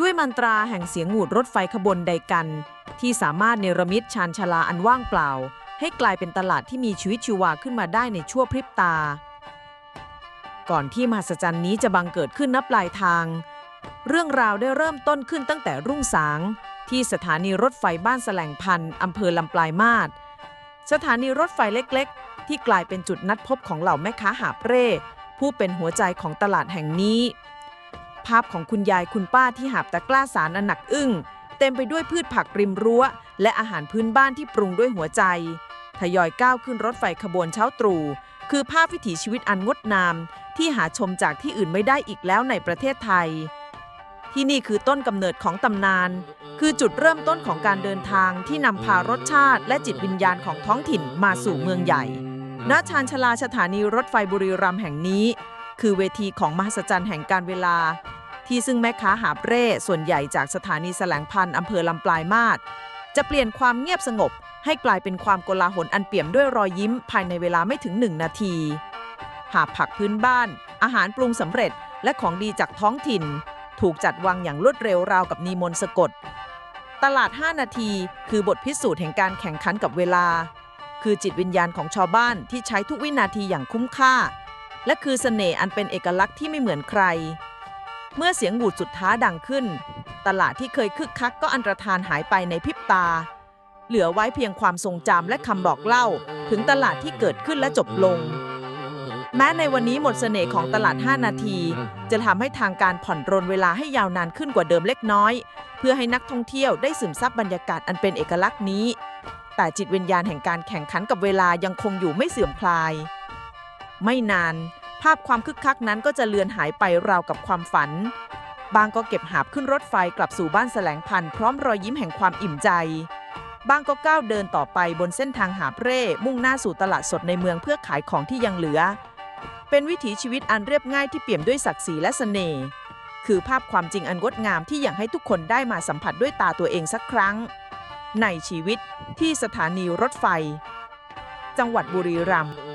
ด้วยมันตราแห่งเสียงหวูดรถไฟขบวนใดกัน ที่สามารถเนรมิตชานชาลาอันว่างเปล่า ให้กลายเป็นตลาดที่มีชีวิตชีวาขึ้นมาได้ในชั่วพริบตา ก่อนที่มหัศจรรย์นี้จะบังเกิดขึ้นนับปลายทาง เรื่องราวได้เริ่มต้นขึ้นตั้งแต่รุ่งสาง ที่สถานีรถไฟบ้านแสลงพันธ์อำเภอลำปลายมาศสถานีรถไฟเล็กๆ ที่กลายเป็นจุดนัดพบของเหล่าแม่ค้าหาบเร่ผู้เป็นหัวใจของตลาดแห่งนี้ ภาพของคุณยายคุณป้าที่หาบตะกร้าสารอันหนักอึ้ง เต็มไปด้วยพืชผักริมรั้ว และอาหารพื้นบ้านที่ปรุงด้วยหัวใจ ทยอยก้าวขึ้นรถไฟขบวนเช้าตรู่คือภาพวิถีชีวิตอันงดงาม ที่หาชมจากที่อื่นไม่ได้อีกแล้วในประเทศไทย ที่นี่คือต้นกำเนิดของตำนาน คือจุดเริ่มต้นของการเดินทางที่นำพารสชาติ และจิตวิญญาณของท้องถิ่นมาสู่เมืองใหญ่ณชานชลาสถานีรถไฟบุรีรัมย์แห่งนี้ คือเวทีของมหัศจรรย์แห่งการเวลา ที่ซึ่งแม่ค้าหาบเร่ส่วนใหญ่จากสถานีแสลงพันธ์อำเภอลำปลายมาศจะเปลี่ยนความเงียบสงบ ให้กลายเป็นความโกลาหลอันเปี่ยมด้วยรอยยิ้มภายในเวลาไม่ถึงหนึ่งนาที หาผักพื้นบ้าน อาหารปรุงสำเร็จและของดีจากท้องถิ่น ถูกจัดวางอย่างรวดเร็วราวกับนีมนสะกด ตลาด 5 นาทีคือบทพิสูจน์แห่งการแข่งขันกับเวลา คือจิตวิญญาณของชาวบ้านที่ใช้ทุกวินาทีอย่างคุ้มค่า และคือเสน่ห์อันเป็นเอกลักษณ์ที่ไม่เหมือนใคร เมื่อเสียงหวูดสุดท้าดังขึ้น ตลาดที่เคยคึกคักก็อันตรธานหายไปในพริบตา เหลือไว้เพียงความทรงจำและคำบอกเล่า ถึงตลาดที่เกิดขึ้นและจบลง แม้ในวันนี้หมดเสน่ห์ของตลาด 5 นาที จะทำให้ทางการผ่อนรนเวลาให้ยาวนานขึ้นกว่าเดิมเล็กน้อย เพื่อให้นักท่องเที่ยวได้ซึมซับบรรยากาศอันเป็นเอกลักษณ์นี้ แต่จิตวิญญาณแห่งการแข่งขันกับเวลายังคงอยู่ไม่เสื่อมคลาย ไม่นาน ภาพความคึกคักนั้นก็จะเลือนหายไปราวกับความฝัน บางก็เก็บหาบขึ้นรถไฟกลับสู่บ้านแสลงพันธ์พร้อมรอยยิ้มแห่งความอิ่มใจ บางก็ก้าวเดินต่อไปบนเส้นทางหาบเร่ มุ่งหน้าสู่ตลาดสดในเมืองเพื่อขายของที่ยังเหลือ เป็นวิถีชีวิตอันเรียบง่ายที่เปี่ยมด้วยศักดิ์ศรีและเสน่ห์คือภาพความจริงอันงดงามที่อยากให้ทุกคนได้มาสัมผัสด้วยตาตัวเองสักครั้ง ในชีวิตที่สถานีรถไฟ จังหวัดบุรีรัมย์